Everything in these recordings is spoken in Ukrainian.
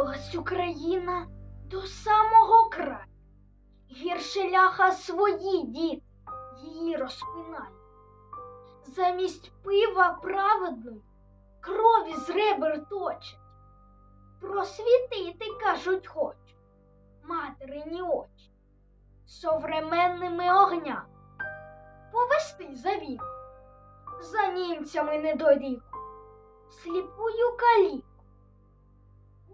боролась Україна до самого краю. Гірше ляха свої діти її розпинає. Замість пива праведної крові з ребер точать. Просвітити, кажуть, хочуть материні очі современними огнями, повести за вік, за німцями недоріку, сліпую каліку.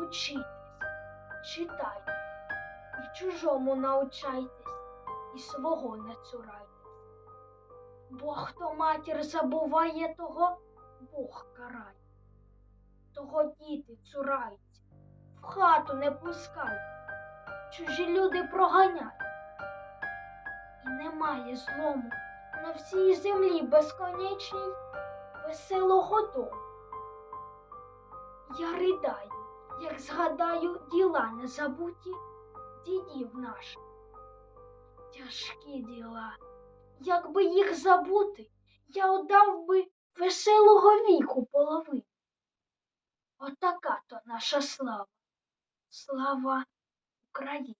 учітесь, читайте, і чужому научайтесь, і свого не цурайтесь. Бо хто матір забуває, того Бог карає. Того діти цураються, в хату не пускають, чужі люди проганяють. І немає злому на всій землі безконечній веселого дому. Я ридаю, як згадаю діла незабуті дідів наших. Тяжкі діла, якби їх забути, я отдав би веселого віку половину. Отака то наша слава, слава України.